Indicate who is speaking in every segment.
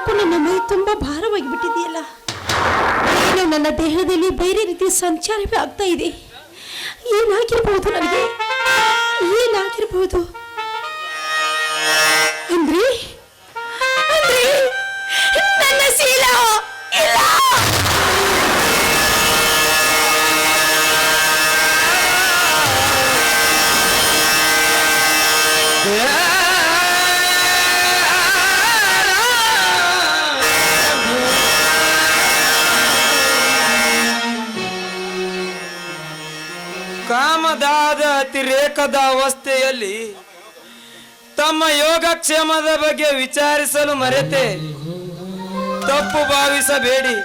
Speaker 1: ಯಾಕೋ ನನ್ನ ಮೈ ತುಂಬಾ ಭಾರವಾಗಿ ಬಿಟ್ಟಿದೆಯಲ್ಲ ಏನೋ ನನ್ನ ದೇಹದಲ್ಲಿ ಬೇರೆ ರೀತಿ ಸಂಚಾರವೇ ಆಗ್ತಾ ಇದೆ. ಏನಾಗಿರ್ಬೋದು ನನಗೆ? ಏನಾಗಿರ್ಬೋದು? ಅಂದ್ರಿ
Speaker 2: ಅತಿರೇಕದ ಅವಸ್ಥೆಯಲ್ಲಿ ತಮ್ಮ ಯೋಗಕ್ಷೇಮದ ಬಗ್ಗೆ ವಿಚಾರಿಸಲು ಮರೆತೆ. ತಪ್ಪು ಭಾವಿಸಬೇಡಿ.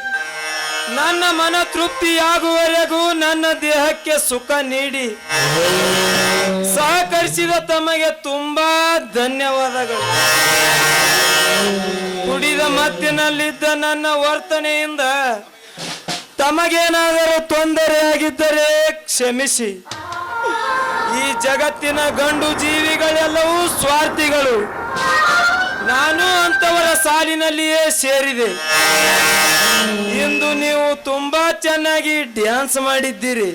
Speaker 2: ನನ್ನ ಮನ ತೃಪ್ತಿಯಾಗುವವರೆಗೂ ನನ್ನ ದೇಹಕ್ಕೆ ಸುಖ ನೀಡಿ. ಸಹಕರಿಸಿದ ತಮಗೆ ತುಂಬಾ ಧನ್ಯವಾದಗಳು. ಕುಡಿದ ಮತ್ತಿನಲ್ಲಿದ್ದ ನನ್ನ ವರ್ತನೆಯಿಂದ ತಮಗೇನಾದರೂ ತೊಂದರೆಯಾಗಿದ್ದರೆ ಕ್ಷಮಿಸಿ. ಈ ಜಗತ್ತಿನ ಗಂಡು ಜೀವಿಗಳೆಲ್ಲವೂ ಸ್ವಾರ್ಥಿಗಳು. ನಾನು ಅಂತವರ ಸಾಲಿನಲ್ಲಿಯೇ ಸೇರಿದೆ. ಇಂದು ನೀವು ತುಂಬಾ ಚೆನ್ನಾಗಿ ಡ್ಯಾನ್ಸ್ ಮಾಡಿದ್ದೀರಿ.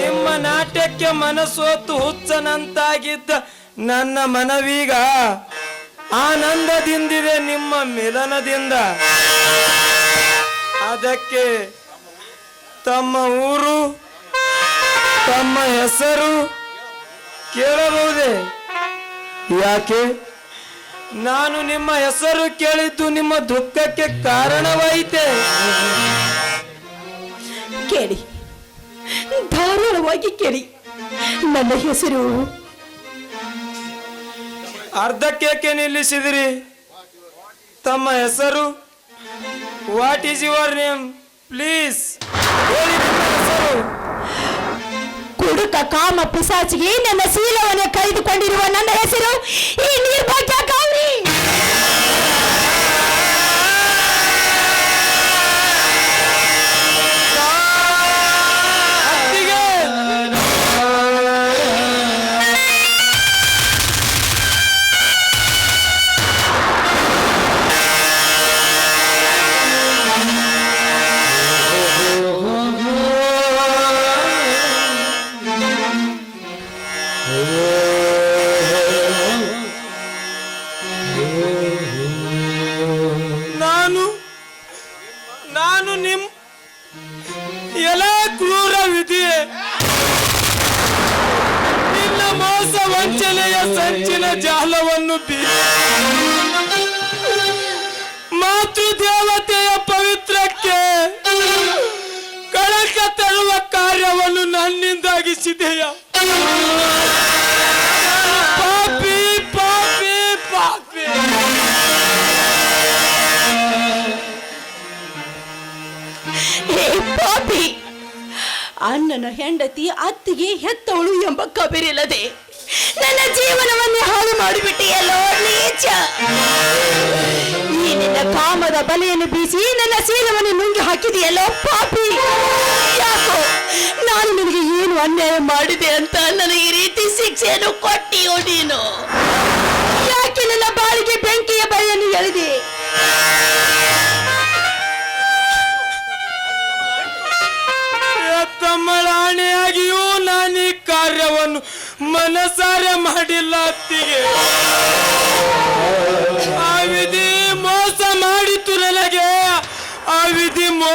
Speaker 2: ನಿಮ್ಮ ನಾಟ್ಯಕ್ಕೆ ಮನಸೋತು ಹುಚ್ಚನಂತಾಗಿದ್ದ ನನ್ನ ಮನವೀಗ ಆನಂದದಿಂದಿದೆ ನಿಮ್ಮ ಮಿಲನದಿಂದ. ಅದಕ್ಕೆ ತಮ್ಮ ಊರು ತಮ್ಮ ಹೆಸರು ಕೇಳಬಹುದೇ? ಯಾಕೆ? ನಾನು ನಿಮ್ಮ ಹೆಸರು ಕೇಳಿದ್ದು ನಿಮ್ಮ ದುಃಖಕ್ಕೆ ಕಾರಣವಾಯಿತೆ?
Speaker 1: ಕೇಳಿ. ಧಾರಾಳವಾಗಿ ಕೇಳಿ. ನನ್ನ ಹೆಸರು?
Speaker 2: ಅರ್ಧಕ್ಕೇಕೆ ನಿಲ್ಲಿಸಿದಿರಿ. ತಮ್ಮ ಹೆಸರು? What is your name please ಹೇಳಿ
Speaker 1: ಕುಡುಕ ಕಾಮ ಪಿಸಾಚಿಗೆ ನನ್ನ ಶೀಲವನ್ನು ಕಳೆದುಕೊಂಡಿರುವ ನನ್ನ ಹೆಸರು ಈ ನಿರ್ಭಾಗ್ಯ ಗೌರಿ
Speaker 2: ವಂಚನೆಯ ಜಾಲವನ್ನು ಮಾತೃ ದೇವತೆಯ ಪವಿತ್ರಕ್ಕೆ ಕಳಕ ತರುವ ಕಾರ್ಯವನ್ನು ನನ್ನಿಂದಾಗಿಸಿದೆಯ? ಪಾಪಿ ಪಾಪಿ ಪಾಪಿ.
Speaker 1: ಪಾಪಿ, ಅಣ್ಣನ ಹೆಂಡತಿ ಅತ್ತಿಗೆ ಹೆತ್ತವಳು ಎಂಬ ಕಬಿರಿಲ್ಲದೆ ನನ್ನ ಜೀವನವನ್ನೇ ಈ ನಿನ್ನ ಕಾಮದ ಬಲೆಯನ್ನು ಬೀಸಿ ನನ್ನ ಶೀಲವನ್ನು ನುಂಗಿ ಹಾಕಿದೆಯಲ್ಲೋ ಪಾಪಿ. ಯಾಕೋ ನಾನು ನಿನಗೆ ಏನು ಅನ್ಯಾಯ ಮಾಡಿದೆ ಅಂತ ನನಗೆ ಈ ರೀತಿ ಶಿಕ್ಷೆಯನ್ನು ಕೊಟ್ಟಿಯೋ ನೀನು? ಯಾಕೆ ನನ್ನ ಬಾಳಿಗೆ ಬೆಂಕಿಯ ಬಲೆಯನ್ನು ಎಳೆದಿ?
Speaker 2: ತಮ್ಮಳಾಣೆಯಾಗಿಯೂ ನಾನು ಈ ಕಾರ್ಯವನ್ನು ಮನಸಾರೆ ಮಾಡಿಲ್ಲ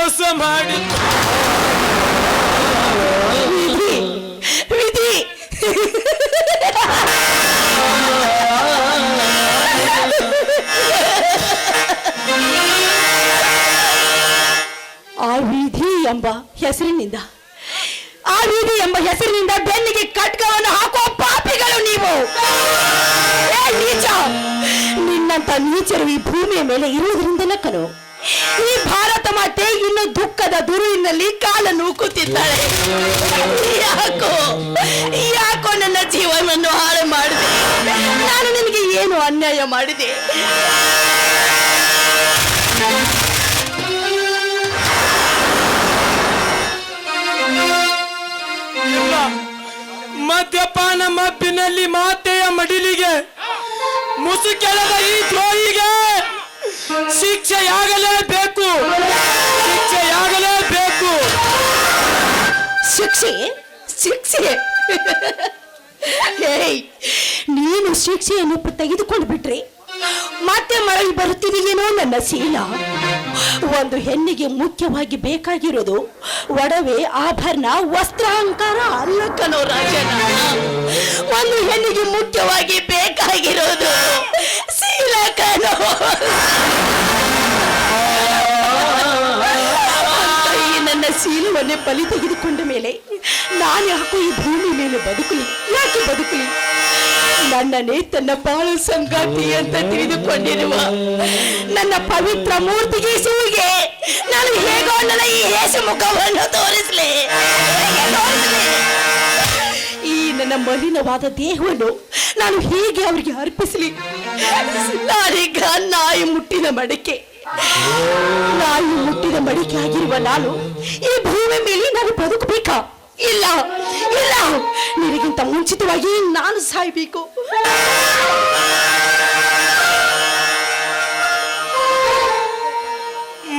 Speaker 2: ಮೋಸ ಮಾಡಿ.
Speaker 1: ವಿಧಿ ಆ ವಿಧಿ ಎಂಬ ಹೆಸರಿನಿಂದ, ಆ ವಿಧಿ ಎಂಬ ಹೆಸರಿನಿಂದ ಬೆನ್ನಿಗೆ ಕಟ್ಕವನ್ನು ಹಾಕುವ ಪಾಪಿಗಳು ನೀವು. ನೀಚ, ನಿನ್ನಂತ ನೀಚರು ಈ ಭೂಮಿಯ ಮೇಲೆ ಇರುವುದರಿಂದಲೇ ಕನು ಈ ಭಾರತ ಮಾತೆ ಇನ್ನು ದುಃಖದ ದುರುವಿನಲ್ಲಿ ಕಾಲ ನೂಕುತ್ತಿದ್ದಾಳೆ. ಯಾಕೋ ಯಾಕೋ ನನ್ನ ಜೀವನವನ್ನು ಹಾಳು ಮಾಡಿದೆ. ನಾನು ನಿನಗೆ ಏನು ಅನ್ಯಾಯ ಮಾಡಿದೆ?
Speaker 2: ಮದ್ಯಪಾನ ಮಬ್ಬಿನಲ್ಲಿ ಮಾತೆಯ ಮಡಿಲಿಗೆ, ಮುಸುಕೆಳದ ಈ ದ್ರೋಹಿಗೆ ಶಿಕ್ಷೆಯಾಗಲೇಬೇಕು. ಶಿಕ್ಷೆಯಾಗಲೇಬೇಕು.
Speaker 1: ಶಿಕ್ಷೆ? ಶಿಕ್ಷೆ? ನೀನು ಶಿಕ್ಷೆಯನ್ನು ತೆಗೆದುಕೊಂಡು ಬಿಟ್ರಿ ಮತ್ತೆ ಮರಳಿ ಬರುತ್ತಿದೆಯೇನೋ ನನ್ನ ಶೀಲ. ಒಂದು ಹೆಣ್ಣಿಗೆ ಮುಖ್ಯವಾಗಿ ಬೇಕಾಗಿರೋದು ಒಡವೆ, ಆಭರಣ, ವಸ್ತ್ರಾಂಕಾರ ಅಲ್ಲ ಕಣೋ ರಾಜನ ಒಂದು ಹೆಣ್ಣಿಗೆ ಮುಖ್ಯವಾಗಿ ಬೇಕಾಗಿರೋದು ಈ ನನ್ನ ಶೀಲವನ್ನೇ ಬಲಿ ತೆಗೆದುಕೊಂಡ ಮೇಲೆ ನಾನು ಯಾಕೋ ಈ ಭೂಮಿ ಮೇಲೆ ಬದುಕಲಿ. ಯಾಕೆ ಬದುಕಲಿ? ನನ್ನನ್ನೇ ತನ್ನ ಬಾಳು ಸಂಗಾತಿ ಅಂತ ತಿಳಿದುಕೊಂಡಿರುವ ನನ್ನ ಪವಿತ್ರ ಮೂರ್ತಿಗೆ ಸೂಗೆ. ನಾನು ಹೇಗೋ ನನ್ನ ಈ ಹೇಸು ಮುಖವನ್ನು ತೋರಿಸಲಿ? ಈ ನನ್ನ ಮಲಿನವಾದ ದೇಹವನ್ನು ನಾನು ಹೇಗೆ ಅವರಿಗೆ ಅರ್ಪಿಸಲಿ? ನಾನೀಗ ನಾಯಿ ಮುಟ್ಟಿನ ಮಡಿಕೆ. ನಾಯಿ ಮುಟ್ಟಿದ ಮಡಿಕೆ ಆಗಿರುವ ನಾನು ಈ ಭೂಮಿ ಮೇಲೆ ನಾನು ಬದುಕಬೇಕಾ? ಇಲ್ಲ ಇಲ್ಲ. ನಿನಗಿಂತ ಮುಂಚಿತವಾಗಿ ನಾನು ಸಾಯ್ಬೇಕು.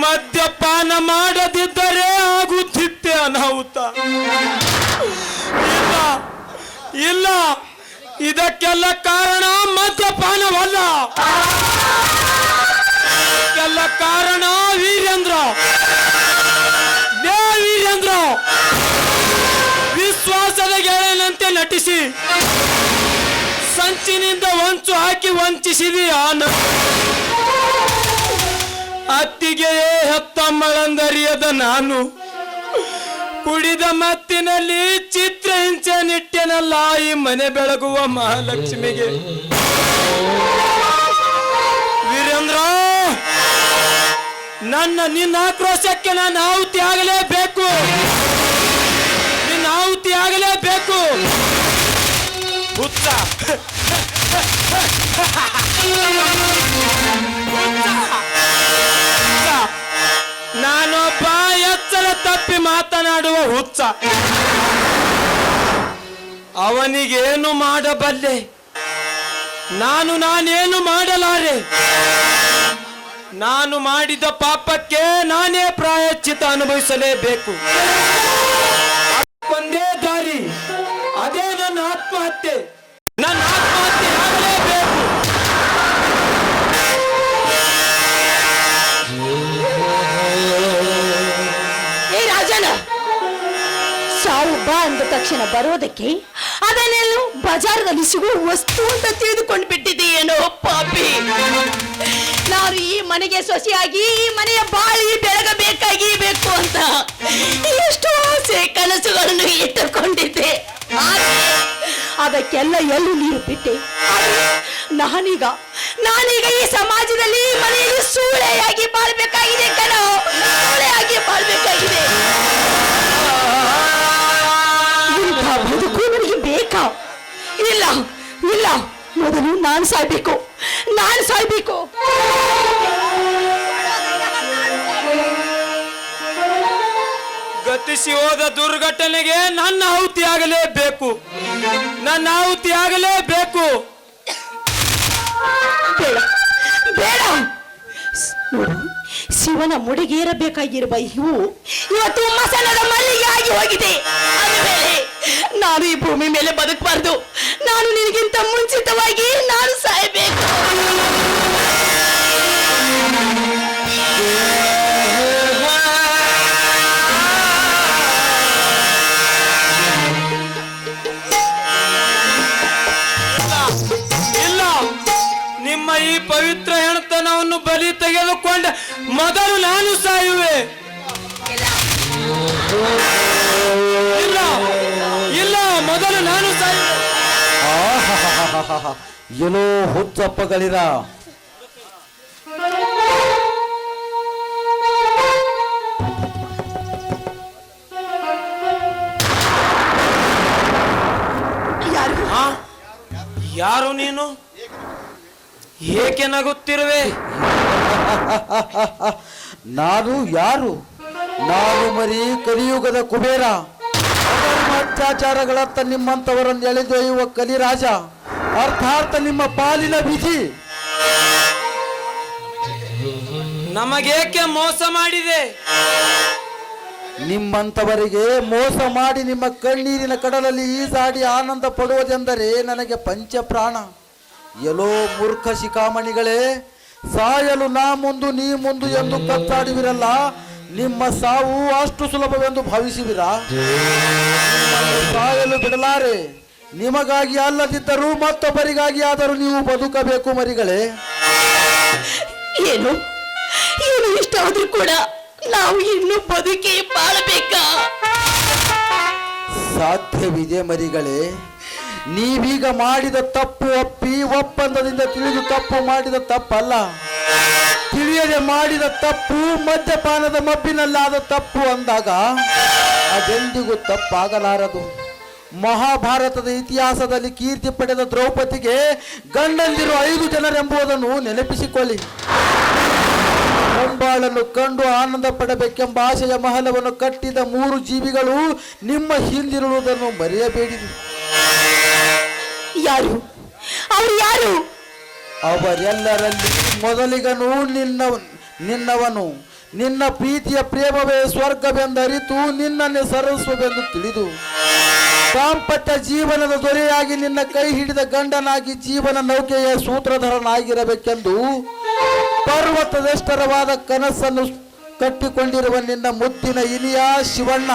Speaker 2: ಮದ್ಯಪಾನ ಮಾಡದಿದ್ದರೆ ಆಗುತ್ತಿತ್ತೆ ಅನಾಹುತ. ಇಲ್ಲ ಇಲ್ಲ. ಇದಕ್ಕೆಲ್ಲ ಕಾರಣ ಮದ್ಯಪಾನವಲ್ಲ ಇದಕ್ಕೆಲ್ಲ ಕಾರಣ ವೀರೇಂದ್ರ. ಲೇ ವೀರೇಂದ್ರ. ವಿಶ್ವಾಸದ ಗೆಳೆಯನಂತೆ ನಟಿಸಿ. ಸಂಚಿನಿಂದ ಹೊಂಚು ಹಾಕಿ ವಂಚಿಸಿದಿ ಆನ. ಅತ್ತಿಗೆಯೇ ಹೆತ್ತಮ್ಮಳಂದರಿಯದ ನಾನು. ಕುಡಿದ ಮತ್ತಿನಲ್ಲಿ ಚಿತ್ರ ಹಿಂಸೆ ನಿಟ್ಟೆನಲ್ಲ ಈ ಮನೆ ಬೆಳಗುವ ಮಹಾಲಕ್ಷ್ಮಿಗೆ. ವೀರೇಂದ್ರ ನನ್ನ ನಿನ್ನ ಆಕ್ರೋಶಕ್ಕೆ ನಾನು ಆಹುತಿ ಆಗಲೇಬೇಕು. ನಿನ್ನ ಆಹುತಿ ಆಗಲೇಬೇಕು. ಹುಚ್ಚ. ನಾನೊಬ್ಬ ಎಚ್ಚರ ತಪ್ಪಿ ಮಾತನಾಡುವ ಹುಚ್ಚ. ಅವನಿಗೇನು ಮಾಡಬಲ್ಲೆ? ನಾನು ನಾನೇನು ಮಾಡಲಾರೆ? ನಾನು ಮಾಡಿದ ಪಾಪಕ್ಕೆ ನಾನೇ ಪ್ರಾಯಶ್ಚಿತ ಅನುಭವಿಸಲೇಬೇಕು. ಒಂದೇ ದಾರಿ, ಅದೇ ನನ್ನ ಆತ್ಮಹತ್ಯೆ. ನನ್ನ ಆತ್ಮಹತ್ಯೆ ಆಗಲೇಬೇಕು.
Speaker 1: ಏ ರಾಜನ, ಸಾವು ಅಂದ ತಕ್ಷಣ ಬರೋದಕ್ಕೆ ಅದನ್ನೆಲ್ಲ ಬಜಾರ್ದಲ್ಲಿ ಸಿಗುವ ವಸ್ತು ಅಂತ ತಿಳಿದುಕೊಂಡು ಬಿಟ್ಟಿದೆಯೇನೋ ಪಾಪಿ. ನಾನು ಈ ಮನೆಗೆ ಸೊಸೆಯಾಗಿ, ಈ ಮನೆಯ ಬಾಳಿ ಬೆಳಗಬೇಕಾಗಿ ಬೇಕು ಅಂತ ಎಷ್ಟು ಆಸೆ ಕನಸುಗಳನ್ನು ಇಟ್ಟುಕೊಂಡಿದ್ದೆ ಅದಕ್ಕೆಲ್ಲ ಎಲ್ಲೂ ನೀರು ಬಿಟ್ಟೆ. ನಾನೀಗ ನಾನೀಗ ಈ ಸಮಾಜದಲ್ಲಿ ಮನೆಯಲ್ಲಿ ಸೂಳೆಯಾಗಿ ಬಾಳ್ಬೇಕಾಗಿದೆ ಕಣೋ. ಸೂಳೆಯಾಗಿ ಬಾಳ್ಬೇಕಾಗಿದೆ. ಮೊದಲು ನಾನು ಸಾಯ್ಬೇಕು. ನಾನು ಸಾಯ್ಬೇಕು.
Speaker 2: ಗತಿಸಿ ಹೋದ ದುರ್ಘಟನೆಗೆ ನನ್ನ ಆಹುತಿ ಆಗಲೇಬೇಕು. ನನ್ನ ಆಹುತಿ ಆಗಲೇಬೇಕು.
Speaker 1: ಬೇಡ ಶಿವನ ಮುಡಿಗೇರಬೇಕಾಗಿರುವ ಇವು ಇವತ್ತು ಮಸನದ ಮಲ್ಲಿಗೆ ಆಗಿ ಹೋಗಿದೆ. ನಾನು ಈ ಭೂಮಿ ಮೇಲೆ ಬದುಕಬಾರ್ದು. ನಾನು ನಿನಗಿಂತ ಮುಂಚಿತವಾಗಿ ನಾನು ಸಾಯಬೇಕು.
Speaker 2: ಇಲ್ಲ ನಿಮ್ಮ ಈ ಪವಿತ್ರ ಹೆಣತನವನ್ನು ಬಲಿ ತೆಗೆದುಕೊಂಡ ಮೊದಲು ನಾನು ಸಾಯುವೆ. ಮೊದಲು ನಾನು.
Speaker 3: ಏನೋ ಹುಚ್ಚಪ್ಪಗಳಿರ
Speaker 1: ಯಾರು
Speaker 2: ನೀನು? ಏಕೆ ನಗುತ್ತಿರುವೆ?
Speaker 3: ನಾನು ಯಾರು? ನಾನು ಮರಿ ಕಲಿಯುಗದ ಕುಬೇರ. ಅತ್ಯಾಚಾರಗಳತ್ತ ನಿಮ್ಮಂತವರನ್ನು ಎಳೆದೊಯ್ಯುವ ಕಲಿರಾಜ ಅರ್ಥಾರ್ಥ ನಿಮ್ಮ ಪಾಲಿನ ವಿಧಿ.
Speaker 2: ನಮಗೇಕೆ ಮೋಸ ಮಾಡಿದೆ?
Speaker 3: ನಿಮ್ಮಂತವರಿಗೆ ಮೋಸ ಮಾಡಿ ನಿಮ್ಮ ಕಣ್ಣೀರಿನ ಕಡಲಲ್ಲಿ ಈಸಾಡಿ ಆನಂದ ಪಡುವುದೆಂದರೆ ನನಗೆ ಪಂಚಪ್ರಾಣ. ಎಲ್ಲೋ ಮೂರ್ಖ ಶಿಖಾಮಣಿಗಳೇ ಸಾಯಲು ನಾ ಮುಂದು ನೀ ಮುಂದು ಎಂದು ಕತ್ತಾಡುವಿರಲ್ಲ ನಿಮ್ಮ ಸಾವು ಅಷ್ಟು ಸುಲಭವೆಂದು ಭಾವಿಸುವಿರಾ? ಸಾಯಲು ಬಿಡಲಾರೆ. ನಿಮಗಾಗಿ ಅಲ್ಲದಿದ್ದರೂ ಮತ್ತೊಬ್ಬರಿಗಾಗಿ ಆದರೂ ನೀವು ಬದುಕಬೇಕು ಮರಿಗಳೇ.
Speaker 1: ಏನು? ಏನು ಇಷ್ಟಾದ್ರೂ ಕೂಡ ನಾವು ಇನ್ನು ಬದುಕಿ ಬಾಳಬೇಕಾ?
Speaker 3: ಸಾಧ್ಯವಿದೆ ಮರಿಗಳೇ. ನೀವೀಗ ಮಾಡಿದ ತಪ್ಪು ಒಪ್ಪಿ ಒಪ್ಪಂದದಿಂದ ತಿಳಿದು ತಪ್ಪು ಮಾಡಿದ ತಪ್ಪಲ್ಲ. ತಿಳಿಯದೆ ಮಾಡಿದ ತಪ್ಪು ಮದ್ಯಪಾನದ ಮಬ್ಬಿನಲ್ಲಾದ ತಪ್ಪು ಅಂದಾಗ ಅದೆಂದಿಗೂ ತಪ್ಪಾಗಲಾರದು. ಮಹಾಭಾರತದ ಇತಿಹಾಸದಲ್ಲಿ ಕೀರ್ತಿ ಪಡೆದ ದ್ರೌಪದಿಗೆ ಗಂಡಂದಿರು ಐದು ಜನರೆಂಬುದನ್ನು ನೆನಪಿಸಿಕೊಳ್ಳಿ. ಮುಂಬಾಳನ್ನು ಕಂಡು ಆನಂದ ಪಡಬೇಕೆಂಬ ಆಶಯ ಮಹಲವನ್ನು ಕಟ್ಟಿದ ಮೂರು ಜೀವಿಗಳು ನಿಮ್ಮ ಹಿಂದಿರುವುದನ್ನು ಮರೆಯಬೇಡಿರಿ.
Speaker 1: ಯಾರು? ಅವರು ಯಾರು?
Speaker 3: ಅವರೆಲ್ಲರಲ್ಲಿ ಮೊದಲಿಗನು ನಿನ್ನ ನಿನ್ನವನು. ನಿನ್ನ ಪ್ರೀತಿಯ ಪ್ರೇಮವೇ ಸ್ವರ್ಗವೆಂದರಿತು ನಿನ್ನನ್ನೇ ಸರಸ್ವವೆಂದು ತಿಳಿದು. ದಾಂಪತ್ಯ ಜೀವನದ ದೊರೆಯಾಗಿ ನಿನ್ನ ಕೈ ಹಿಡಿದ ಗಂಡನಾಗಿ ಜೀವನ ನೌಕೆಯ ಸೂತ್ರಧರನಾಗಿರಬೇಕೆಂದು ಪರ್ವತದಷ್ಟರವಾದ ಕನಸನ್ನು ಕಟ್ಟಿಕೊಂಡಿರುವ ನಿನ್ನ ಮುತ್ತಿನ ಇನಿಯ ಶಿವಣ್ಣ.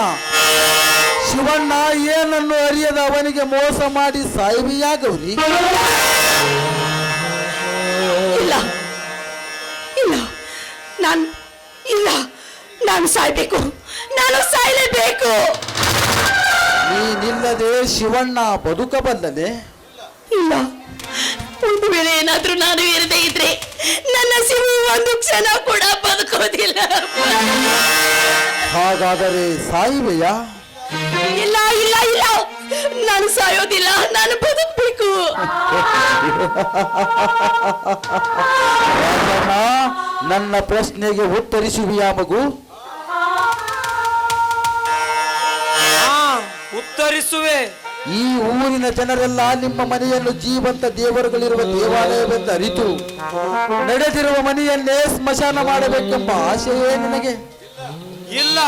Speaker 3: ಶಿವಣ್ಣ ಏನನ್ನು ಅರಿಯದ ಅವನಿಗೆ ಮೋಸ ಮಾಡಿ ಸಾಯಿಬಿಯಾಗವ್ರಿ ಗೌರಿ
Speaker 1: ಇಲ್ಲ. ಇಲ್ಲ. ನಾನು ಇಲ್ಲ. ನಾನು ಸಾಯ್ಬೇಕು. ನಾನು ಸಾಯಲೇಬೇಕು.
Speaker 3: ನೀನಿಲ್ಲದೆ ಶಿವಣ್ಣ ಬದುಕಬಲ್ಲದೆ
Speaker 1: ಇಲ್ಲ. ಒಂದು ವೇಳೆ ಏನಾದರೂ ನಾನು ಇರದೇ ಇದ್ರೆ ನನ್ನ ಶಿವ ಒಂದು ಕ್ಷಣ ಕೂಡ ಬದುಕೋದಿಲ್ಲ
Speaker 3: ಹಾಗಾದರೆ ಸಾಯುವೆಯಾ?
Speaker 1: ಇಲ್ಲ ಇಲ್ಲ ಇಲ್ಲ. ನಾನು ಸಾಯೋದಿಲ್ಲ ನಾನು ಬದುಕಬೇಕು.
Speaker 3: ನನ್ನ ಪ್ರಶ್ನೆಗೆ ಉತ್ತರಿಸುವಿಯಾ ಮಗು?
Speaker 2: ಹಾ ಉತ್ತರಿಸುವೆ.
Speaker 3: ಈ ಊರಿನ ಜನರೆಲ್ಲ ನಿಮ್ಮ ಮನೆಯನ್ನು ಜೀವಂತ ದೇವರುಗಳಿರುವ ದೇವಾಲಯವೆಂದು ಅರಿತು ನಡೆದಿರುವ ಮನೆಯನ್ನೇ ಸ್ಮಶಾನ ಮಾಡಬೇಕೆಂಬ ಆಶೆಯೇ ನಿನಗೆ?
Speaker 2: ಇಲ್ಲ.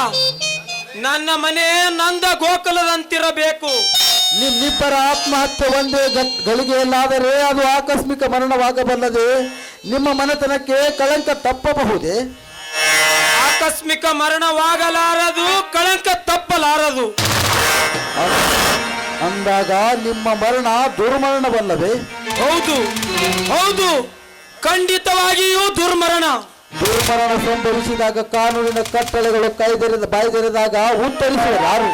Speaker 2: ನನ್ನ ಮನೆ ನಂದ ಗೋಕುಲದಂತಿರಬೇಕು.
Speaker 3: ನಿಮ್ಮಿಬ್ಬರ ಆತ್ಮಹತ್ಯೆ ಒಂದೇ ಗಳಿಗೆಯಲ್ಲಾದರೆ ಅದು ಆಕಸ್ಮಿಕ ಮರಣವಾಗಬಲ್ಲದೆ ನಿಮ್ಮ ಮನೆತನಕ್ಕೆ ಕಳಂಕ ತಪ್ಪಬಹುದೇ?
Speaker 2: ಆಕಸ್ಮಿಕ ಮರಣವಾಗಲಾರದು ಕಳಂಕ ತಪ್ಪಲಾರದು.
Speaker 3: ಅಂದಾಗ ನಿಮ್ಮ ಮರಣ ದುರ್ಮರಣವಲ್ಲವೇ?
Speaker 2: ಹೌದು ಹೌದು ಖಂಡಿತವಾಗಿಯೂ ದುರ್ಮರಣ.
Speaker 3: ದುರ್ಮರಣ ಸಂಭವಿಸಿದಾಗ ಕಾನೂನಿನ ಕಟ್ಟಳೆಗಳು ಕೈದೆರೆದ ಬಾಯ್ದೆರೆದಾಗ ಉತ್ತರಿಸುವ ಯಾರು?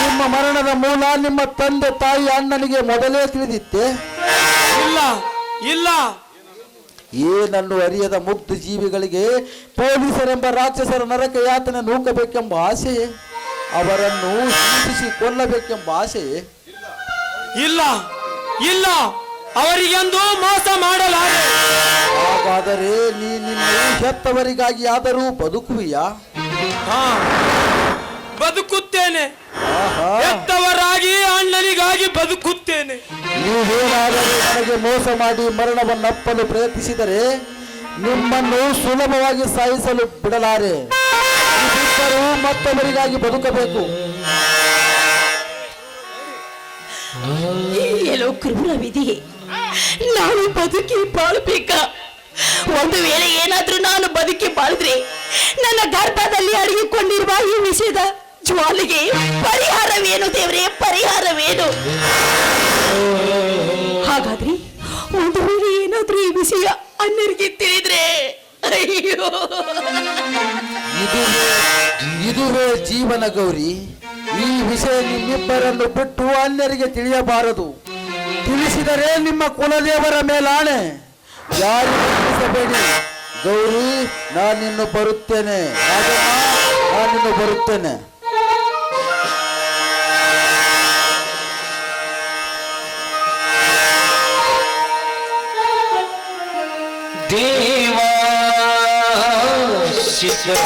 Speaker 3: ನಿಮ್ಮ ಮರಣದ ಮೂಲ ನಿಮ್ಮ ತಂದೆ ತಾಯಿ ಅಣ್ಣನಿಗೆ ಮೊದಲೇ ತಿಳಿದಿತ್ತೆ.
Speaker 2: ಇಲ್ಲ ಇಲ್ಲ.
Speaker 3: ಏನನ್ನು ಅರಿಯದ ಮುಗ್ಧ ಜೀವಿಗಳಿಗೆ ಪೊಲೀಸರೆಂಬ ರಾಕ್ಷಸರ ನರಕ ಯಾತನೆ ನೂಕಬೇಕೆಂಬ ಆಸೆಯೇ ಅವರನ್ನು ಹಿಂಸಿಸಿ ಕೊಲ್ಲಬೇಕೆಂಬ ಆಸೆಯೇ
Speaker 2: ಇಲ್ಲ ಇಲ್ಲ. ಅವರಿಗೆಂದು ಮೋಸ ಮಾಡಲಾರೆ.
Speaker 3: ಹಾಗಾದರೆ ನೀ ನಿನ್ನ ಹೆತ್ತವರಿಗಾಗಿ ಆದರೂ ಬದುಕುವಿಯಾ?
Speaker 2: ಹಾ ಬದುಕುತ್ತೇನೆ. ಹೆತ್ತವರಾಗಿ ಅಣ್ಣನಿಗಾಗಿ ಬದುಕುತ್ತೇನೆ.
Speaker 3: ನೀವೇನಾದರೂ ನನಗೆ ಮೋಸ ಮಾಡಿ ಮರಣವನ್ನಪ್ಪಲು ಪ್ರಯತ್ನಿಸಿದರೆ ನಿಮ್ಮನ್ನು ಸುಲಭವಾಗಿ ಸಾಯಿಸಲು ಬಿಡಲಾರೆ. ಮತ್ತೊಬ್ಬರಿಗಾಗಿ ಬದುಕಬೇಕು.
Speaker 1: ಎಲ್ಲೋ ಕ್ರೂರ ವಿಧಿ. ನಾನು ಬದುಕಿ ಬಾಳ್ಬೇಕಾ ಒಂದು ವೇಳೆ ಏನಾದ್ರೂ ನಾನು ಬದುಕಿ ಬಾಳಿದ್ರೆ ನನ್ನ ಗರ್ಭದಲ್ಲಿ ಅಡಗಿಕೊಂಡಿರುವ ಈ ವಿಷಯದ ಜ್ವಾಲಿಗೆ ಪರಿಹಾರವೇನು ದೇವರೇ? ಪರಿಹಾರವೇನು? ಹಾಗಾದ್ರೆ ಒಂದು ವೇಳೆ ಏನಾದ್ರೂ ಈ ವಿಷಯ ಅನ್ನರಿಗೆ ತಿಳಿದ್ರೆ ಅಯ್ಯೋ.
Speaker 3: ಇದುವೇ ಜೀವನ ಗೌರಿ, ಈ ವಿಷಯ ನಿಮ್ಮಿಬ್ಬರನ್ನು ಬಿಟ್ಟು ಅನ್ಯರಿಗೆ ತಿಳಿಯಬಾರದು. ತಿಳಿಸಿದರೆ ನಿಮ್ಮ ಕುಲದೇವರ ಮೇಲಾಣೆ. ಯಾರಿಗೂ ತಿಳಿಸಬೇಡಿ ಗೌರಿ ನಾನಿನ್ನು ಬರುತ್ತೇನೆ. ನಾನಿನ್ನು ಬರುತ್ತೇನೆ.
Speaker 4: ದೇವಾ ಶಿಖರ